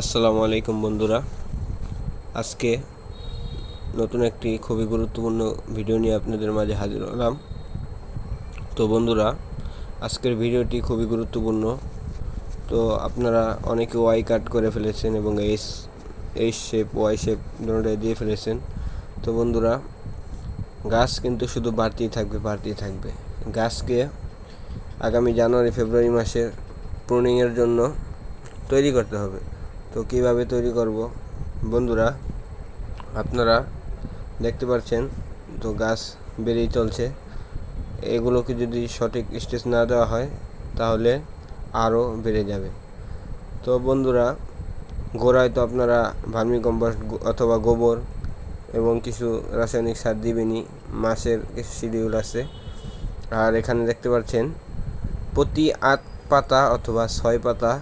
আসসালামু আলাইকুম বন্ধুরা। আজকে নতুন একটি খুবই গুরুত্বপূর্ণ ভিডিও নিয়ে আপনাদের মাঝে হাজির হলাম। তো বন্ধুরা, আজকের ভিডিওটি খুবই গুরুত্বপূর্ণ। তো আপনারা অনেকে ওয়াই কাট করে ফেলেছেন এবং এইস এইচ শেপ ওয়াই শেপ দুটোটাই দিয়ে ফেলেছেন। তো বন্ধুরা, গাছ কিন্তু শুধু বাড়তেই থাকবে বাড়তেই থাকবে। গাছকে আগামী জানুয়ারি, ফেব্রুয়ারি মাসের প্রুনিংয়ের জন্য তৈরি করতে হবে। তো কীভাবে তৈরি করব? বন্ধুরা, আপনারা দেখতে পাচ্ছেন, তো গাছ বেড়েই চলছে। এগুলোকে যদি সঠিক স্টেজ না দেওয়া হয়, তাহলে আরও বেড়ে যাবে। তো বন্ধুরা, গোড়ায় তো আপনারা ভার্মি কম্পোস্ট অথবা গোবর এবং কিছু রাসায়নিক সার দিবেনই মাসের কিছু শিডিউল আছে। আর এখানে দেখতে পাচ্ছেন, প্রতি আট পাতা অথবা ছয় পাতা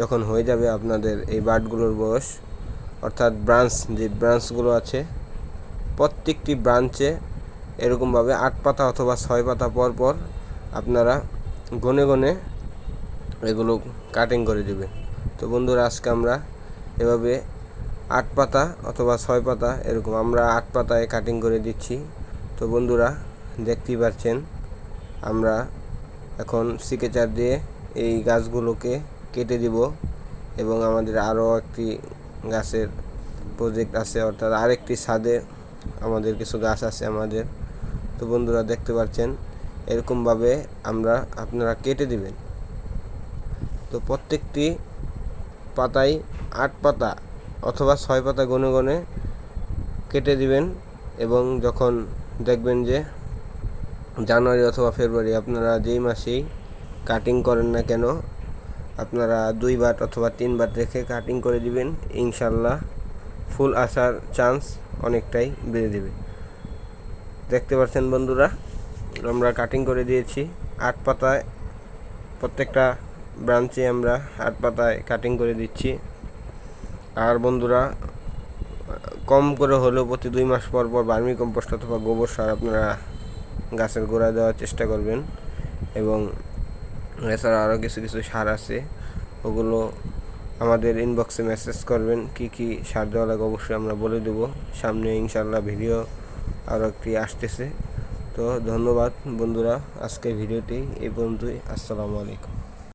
যখন হয়ে যাবে আপনাদের এই বার্ডগুলোর বয়স, অর্থাৎ ব্রাঞ্চ, যে ব্রাঞ্চগুলো আছে, প্রত্যেকটি ব্রাঞ্চে এরকমভাবে আট পাতা অথবা ছয় পাতা পর পর আপনারা গনে গনে এগুলো কাটিং করে দেবেন তো বন্ধুরা, আজকে আমরা এভাবে আট পাতা অথবা ছয় পাতা এরকম আমরা আট পাতায় কাটিং করে দিচ্ছি। তো বন্ধুরা, দেখতেই পাচ্ছেন, আমরা এখন সিকেচার দিয়ে এই গাছগুলোকে কেটে দিব এবং আমাদের আরও একটি গাছের প্রজেক্ট আছে, অর্থাৎ আরেকটি ছাদে আমাদের কিছু গাছ আছে আমাদের। তো বন্ধুরা দেখতে পাচ্ছেন, এরকমভাবে আমরা আপনারা কেটে দিবেন। তো প্রত্যেকটি পাতায় আট পাতা অথবা ছয় পাতা গনে গনে কেটে দিবেন এবং যখন দেখবেন যে জানুয়ারি অথবা ফেব্রুয়ারি আপনারা যেই মাসেই কাটিং করেন না কেন আপনারা দুই বাট অথবা তিন বাট রেখে কাটিং করে দিবেন, ইনশাল্লাহ ফুল আসার চান্স অনেকটাই বেড়ে দেবে। দেখতে পাচ্ছেন বন্ধুরা, আমরা কাটিং করে দিয়েছি। আট পাতায় প্রত্যেকটা ব্রাঞ্চে আমরা আট পাতায় কাটিং করে দিচ্ছি। আর বন্ধুরা, কম করে হলেও প্রতি দুই মাস পর পর বার্মি কম্পোস্ট অথবা গোবর সার আপনারা গাছের গোড়ায় দেওয়ার চেষ্টা করবেন এবং এছাড়া আরও কিছু কিছু সার আছে। ওগুলো আমাদের ইনবক্সে মেসেজ করবেন, কি কি সার দেওয়া লাগে অবশ্যই আমরা বলে দেবো। সামনে ইনশাল্লাহ ভিডিও আরও একটি আসতেছে। তো ধন্যবাদ বন্ধুরা, আজকের ভিডিওটি এই পর্যন্তই। আসসালামু আলাইকুম।